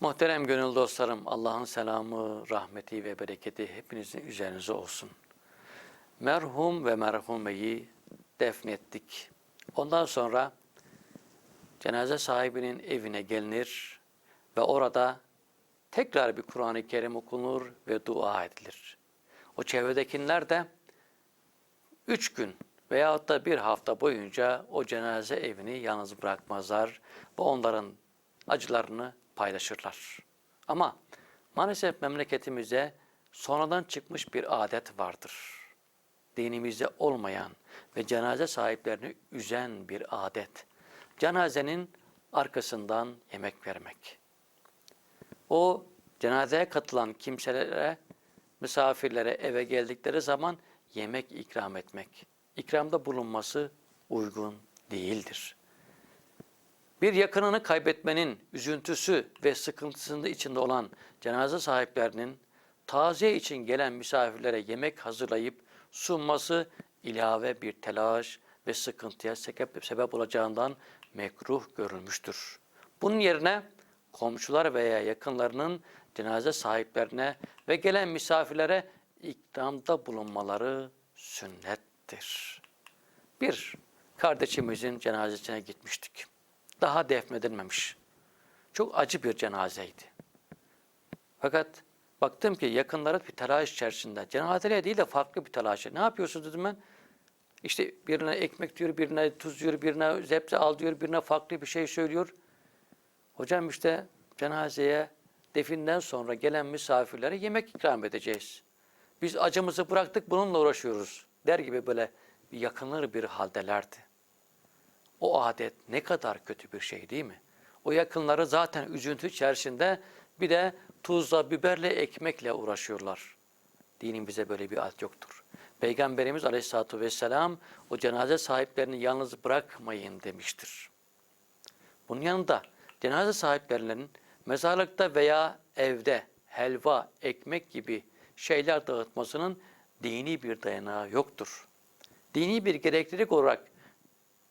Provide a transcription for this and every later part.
Muhterem gönül dostlarım, Allah'ın selamı, rahmeti ve bereketi hepinizin üzerinize olsun. Merhum ve merhumeyi defnettik. Ondan sonra cenaze sahibinin evine gelinir ve orada tekrar bir Kur'an-ı Kerim okunur ve dua edilir. O çevredekiler de üç gün veyahut da bir hafta boyunca o cenaze evini yalnız bırakmazlar ve onların acılarını paylaşırlar. Ama maalesef memleketimizde sonradan çıkmış bir adet vardır. Dinimizde olmayan ve cenaze sahiplerini üzen bir adet. Cenazenin arkasından yemek vermek. O cenazeye katılan kimselere, misafirlere eve geldikleri zaman yemek ikram etmek. İkramda bulunması uygun değildir. Bir yakınını kaybetmenin üzüntüsü ve sıkıntısında içinde olan cenaze sahiplerinin taziye için gelen misafirlere yemek hazırlayıp sunması ilave bir telaş ve sıkıntıya sebep, olacağından mekruh görülmüştür. Bunun yerine komşular veya yakınlarının cenaze sahiplerine ve gelen misafirlere ikramda bulunmaları sünnettir. Bir kardeşimizin cenazesine gitmiştik. Daha defnedilmemiş. Çok acı bir cenazeydi. Fakat baktım ki yakınları bir telaş içerisinde. Cenazeye değil de farklı bir telaş. Ne yapıyorsunuz dedim ben. İşte birine ekmek diyor, birine tuz diyor, birine zepse al diyor, birine farklı bir şey söylüyor. Hocam işte cenazeye definden sonra gelen misafirlere yemek ikram edeceğiz. Biz acımızı bıraktık bununla uğraşıyoruz der gibi böyle yakınır bir haldelerdi. O adet ne kadar kötü bir şey değil mi? O yakınları zaten üzüntü içerisinde bir de tuzla, biberle, ekmekle uğraşıyorlar. Dinin bize böyle bir adet yoktur. Peygamberimiz Aleyhisselatü Vesselam o cenaze sahiplerini yalnız bırakmayın demiştir. Bunun yanında cenaze sahiplerinin mezarlıkta veya evde helva, ekmek gibi şeyler dağıtmasının dini bir dayanağı yoktur. Dini bir gereklilik olarak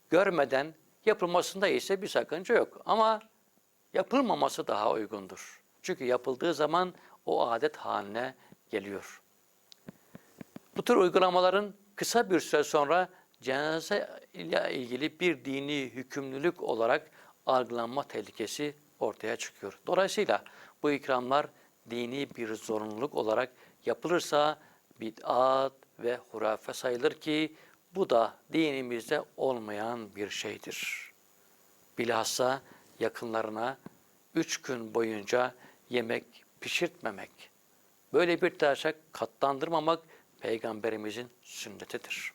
görmeden yapılmasında ise bir sakınca yok. Ama yapılmaması daha uygundur. Çünkü yapıldığı zaman o adet haline geliyor. Bu tür uygulamaların kısa bir süre sonra cenaze ile ilgili bir dini hükümlülük olarak algılanma tehlikesi ortaya çıkıyor. Dolayısıyla bu ikramlar dini bir zorunluluk olarak yapılırsa bid'at ve hurafe sayılır ki bu da dinimizde olmayan bir şeydir. Bilhassa yakınlarına üç gün boyunca yemek pişirtmemek, böyle bir taşa katlandırmamak Peygamberimizin sünnetidir.